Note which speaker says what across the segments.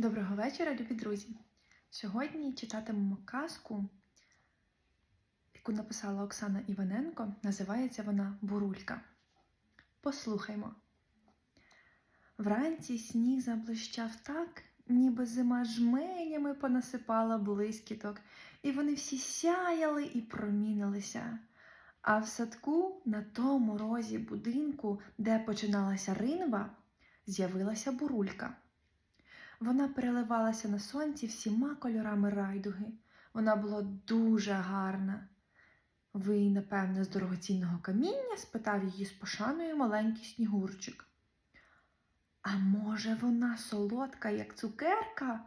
Speaker 1: Доброго вечора, любі друзі! Сьогодні читатимемо казку, яку написала Оксана Іваненко. Називається вона Бурулька. Послухаймо. Вранці сніг заблищав так, ніби зима жменями понасипала блискіток, і вони всі сяяли і промінилися. А в садку, на тому розі будинку, де починалася ринва, з'явилася бурулька. Вона переливалася на сонці всіма кольорами райдуги. Вона була дуже гарна. Ви, напевно, з дорогоцінного каміння? спитав її з пошаною маленький снігурчик. А може, вона солодка, як цукерка?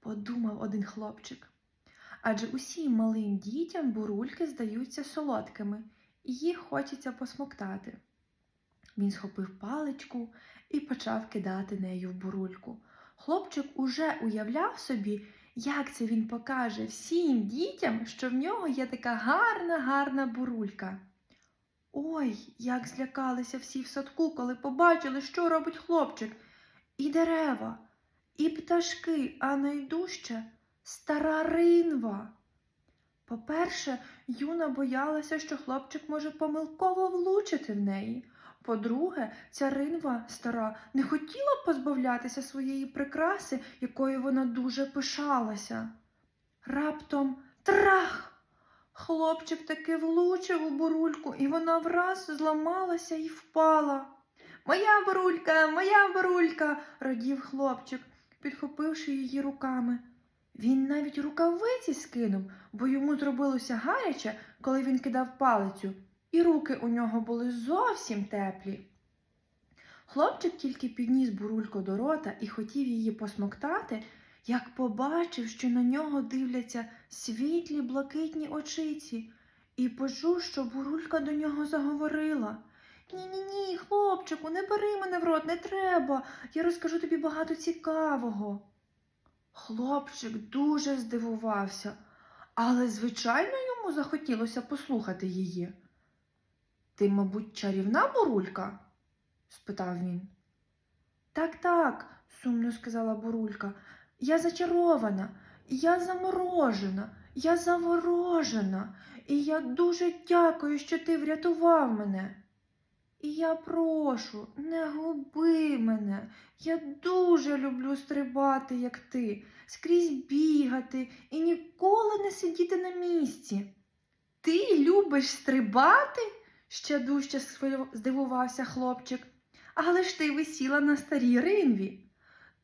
Speaker 1: подумав один хлопчик. Адже усім малим дітям бурульки здаються солодкими, і їх хочеться посмоктати. Він схопив паличку і почав кидати нею в бурульку. Хлопчик уже уявляв собі, як це він покаже всім дітям, що в нього є така гарна, гарна бурулька. Ой, як злякалися всі в садку, коли побачили, що робить хлопчик. І дерева, і пташки, а найдужче стара ринва. По-перше, Юна боялася, що хлопчик може помилково влучити в неї. По-друге, ця ринва стара не хотіла позбавлятися своєї прикраси, якою вона дуже пишалася. Раптом трах! Хлопчик таки влучив у бурульку, і вона враз зламалася і впала. Моя бурулька, моя бурулька, радів хлопчик, підхопивши її руками. Він навіть рукавиці скинув, бо йому зробилося гаряче, коли він кидав палицю і руки у нього були зовсім теплі. Хлопчик тільки підніс бурульку до рота і хотів її посмоктати, як побачив, що на нього дивляться світлі блакитні очиці, і почув, що бурулька до нього заговорила. Ні-ні ні, хлопчику, не бери мене в рот, не треба. Я розкажу тобі багато цікавого. Хлопчик дуже здивувався, але, звичайно, йому захотілося послухати її. Ти, мабуть, чарівна бурулька? спитав він. Так, так, сумно сказала бурулька. Я зачарована, я заморожена, я заворожена, і я дуже дякую, що ти врятував мене. І я прошу, не губи мене. Я дуже люблю стрибати, як ти, скрізь бігати і ніколи не сидіти на місці. Ти любиш стрибати? Ще дужче здивувався хлопчик. Але ж ти висіла на старій ринві.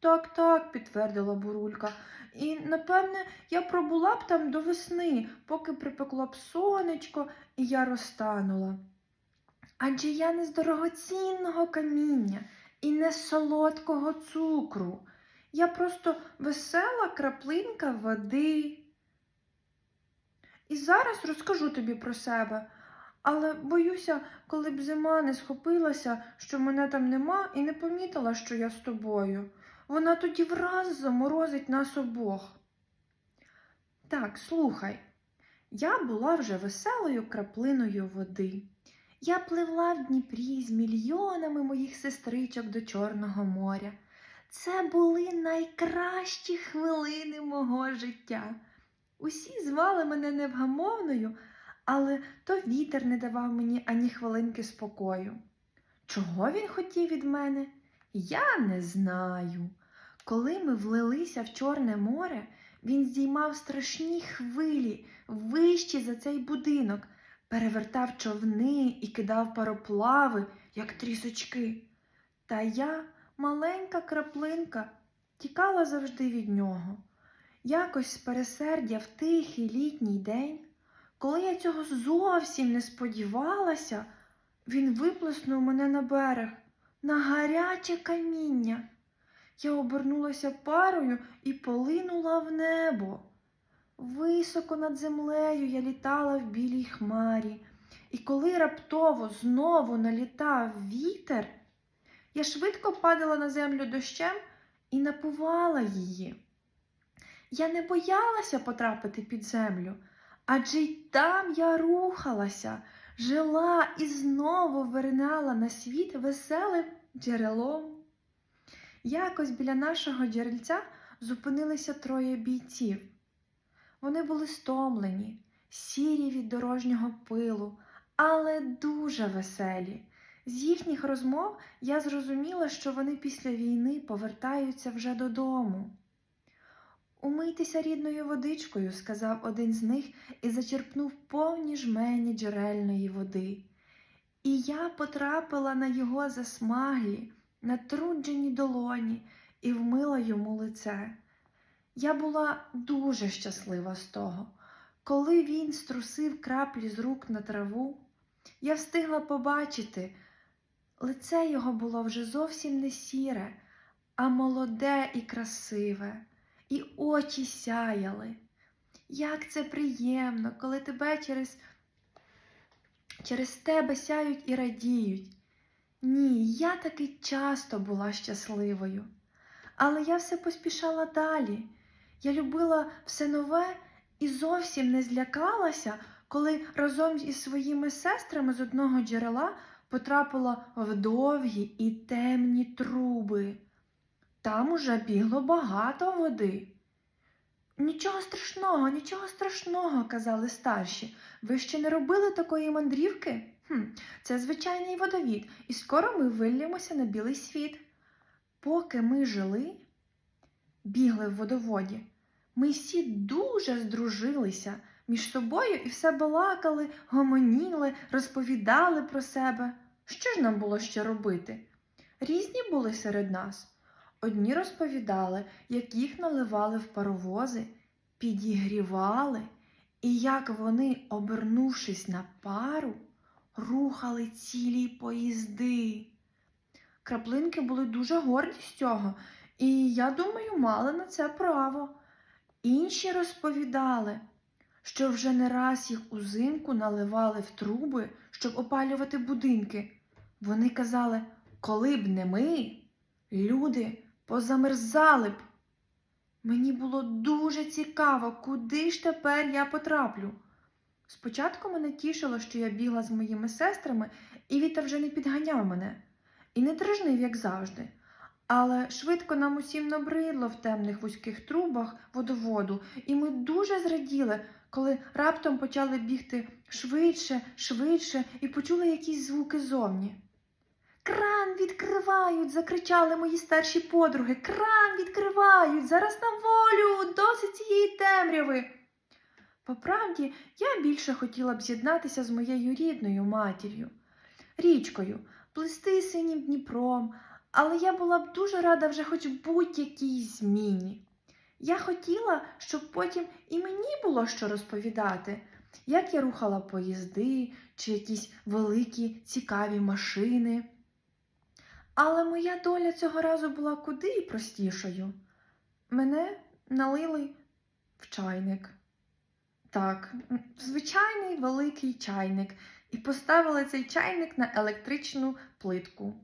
Speaker 1: Так, так, підтвердила бурулька. І, напевне, я пробула б там до весни, поки припекло б сонечко, і я розтанула. Адже я не з дорогоцінного каміння і не з солодкого цукру. Я просто весела краплинка води. І зараз розкажу тобі про себе. Але боюся, коли б зима не схопилася, що мене там нема, і не помітила, що я з тобою. Вона тоді враз заморозить нас обох. Так, слухай, я була вже веселою краплиною води. Я пливла в Дніпрі з мільйонами моїх сестричок до Чорного моря. Це були найкращі хвилини мого життя. Усі звали мене невгамовною але то вітер не давав мені ані хвилинки спокою. Чого він хотів від мене? Я не знаю. Коли ми влилися в Чорне море, він здіймав страшні хвилі вищі за цей будинок, перевертав човни і кидав пароплави, як трісочки. Та я, маленька краплинка, тікала завжди від нього. Якось з пересердя в тихий літній день. Коли я цього зовсім не сподівалася, він виплеснув мене на берег, на гаряче каміння. Я обернулася парою і полинула в небо. Високо над землею я літала в білій хмарі, і коли раптово знову налітав вітер, я швидко падала на землю дощем і напувала її. Я не боялася потрапити під землю. Адже й там я рухалася, жила і знову виринала на світ веселим джерелом. Якось біля нашого джерельця зупинилися троє бійців. Вони були стомлені, сірі від дорожнього пилу, але дуже веселі. З їхніх розмов я зрозуміла, що вони після війни повертаються вже додому. Умийтеся рідною водичкою, сказав один з них і зачерпнув повні жмені джерельної води. І я потрапила на його засмаглі, натруджені долоні і вмила йому лице. Я була дуже щаслива з того. Коли він струсив краплі з рук на траву, я встигла побачити, лице його було вже зовсім не сіре, а молоде і красиве, і очі сяяли. Як це приємно, коли тебе через, через тебе сяють і радіють. Ні, я таки часто була щасливою. Але я все поспішала далі. Я любила все нове і зовсім не злякалася, коли разом із своїми сестрами з одного джерела потрапила в довгі і темні труби. Там уже бігло багато води. Нічого страшного, нічого страшного, казали старші. Ви ще не робили такої мандрівки? Хм, це звичайний водовід, і скоро ми виллємося на білий світ. Поки ми жили, бігли в водоводі, ми всі дуже здружилися між собою і все балакали, гомоніли, розповідали про себе. Що ж нам було ще робити? Різні були серед нас. Одні розповідали, як їх наливали в паровози, підігрівали, і як вони, обернувшись на пару, рухали цілі поїзди. Краплинки були дуже горді з цього, і, я думаю, мали на це право. Інші розповідали, що вже не раз їх узимку наливали в труби, щоб опалювати будинки. Вони казали, коли б не ми, люди позамерзали б. Мені було дуже цікаво, куди ж тепер я потраплю. Спочатку мене тішило, що я бігла з моїми сестрами, і вітер вже не підганяв мене, і не дражнив, як завжди. Але швидко нам усім набридло в темних вузьких трубах водоводу, і ми дуже зраділи, коли раптом почали бігти швидше, швидше і почули якісь звуки зовні. Кран відкривають, закричали мої старші подруги. Кран відкривають, зараз на волю, досить цієї темряви. По правді, я більше хотіла б з'єднатися з моєю рідною матір'ю, річкою, плисти синім Дніпром, але я була б дуже рада вже хоч будь-якій зміні. Я хотіла, щоб потім і мені було що розповідати, як я рухала поїзди чи якісь великі цікаві машини. Але моя доля цього разу була куди і простішою. Мене налили в чайник. Так, звичайний великий чайник, і поставили цей чайник на електричну плитку.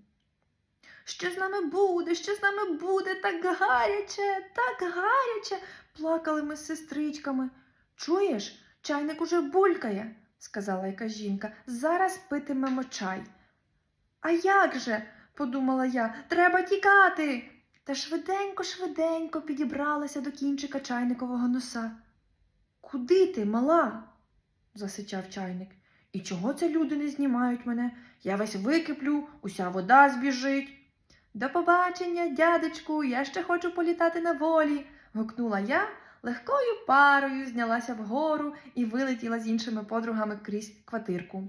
Speaker 1: Що з нами буде? Що з нами буде? Так гаряче, так гаряче, плакали ми з сестричками. Чуєш, чайник уже булькає, сказала яка жінка. Зараз питимемо чай. А як же? Подумала я, треба тікати. Та швиденько, швиденько підібралася до кінчика чайникового носа. Куди ти, мала? засичав чайник. І чого це люди не знімають мене? Я весь википлю, уся вода збіжить. До побачення, дядечку, я ще хочу політати на волі. гукнула я, легкою парою знялася вгору і вилетіла з іншими подругами крізь квартирку.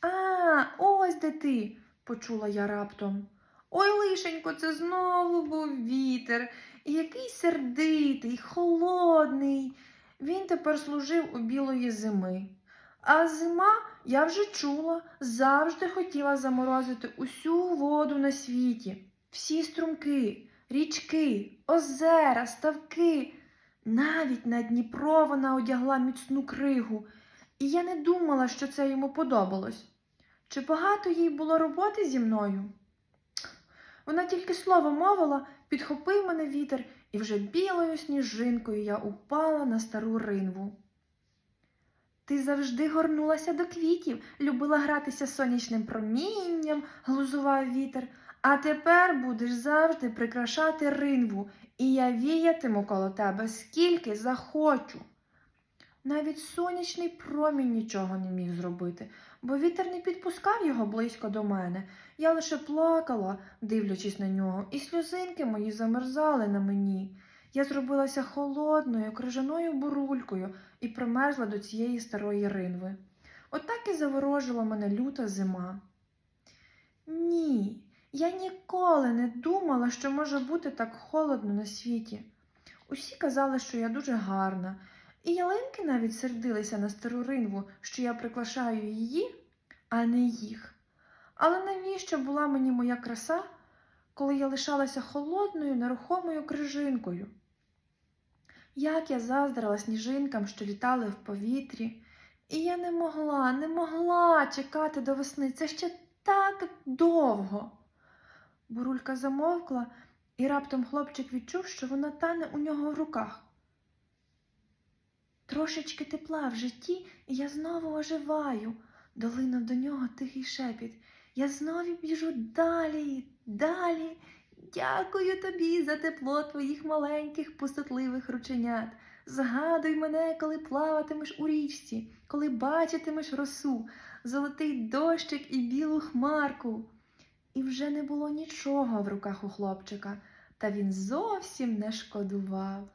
Speaker 1: А, ось де ти, почула я раптом. Ой, лишенько, це знову був вітер, і який сердитий, холодний. Він тепер служив у білої зими. А зима, я вже чула, завжди хотіла заморозити усю воду на світі, всі струмки, річки, озера, ставки. Навіть на Дніпро вона одягла міцну кригу, і я не думала, що це йому подобалось. Чи багато їй було роботи зі мною? Вона тільки слово мовила, підхопив мене вітер, і вже білою сніжинкою я упала на стару ринву. Ти завжди горнулася до квітів, любила гратися сонячним промінням, глузував вітер, А тепер будеш завжди прикрашати ринву, і я віятиму коло тебе скільки захочу. Навіть сонячний промінь нічого не міг зробити, бо вітер не підпускав його близько до мене. Я лише плакала, дивлячись на нього, і сльозинки мої замерзали на мені. Я зробилася холодною, крижаною бурулькою і примерзла до цієї старої ринви. Отак і заворожила мене люта зима. Ні, я ніколи не думала, що може бути так холодно на світі. Усі казали, що я дуже гарна, і ялинки навіть сердилися на стару ринву, що я приглашаю її, а не їх. Але навіщо була мені моя краса, коли я лишалася холодною, нерухомою крижинкою? Як я заздрила сніжинкам, що літали в повітрі, і я не могла, не могла чекати до весни. Це ще так довго. Бурулька замовкла, і раптом хлопчик відчув, що вона тане у нього в руках. Трошечки тепла в житті, і я знову оживаю. Долинув до нього тихий шепіт. Я знову біжу далі, далі. Дякую тобі за тепло твоїх маленьких пустотливих рученят. Згадуй мене, коли плаватимеш у річці, коли бачитимеш росу, золотий дощик і білу хмарку. І вже не було нічого в руках у хлопчика, та він зовсім не шкодував.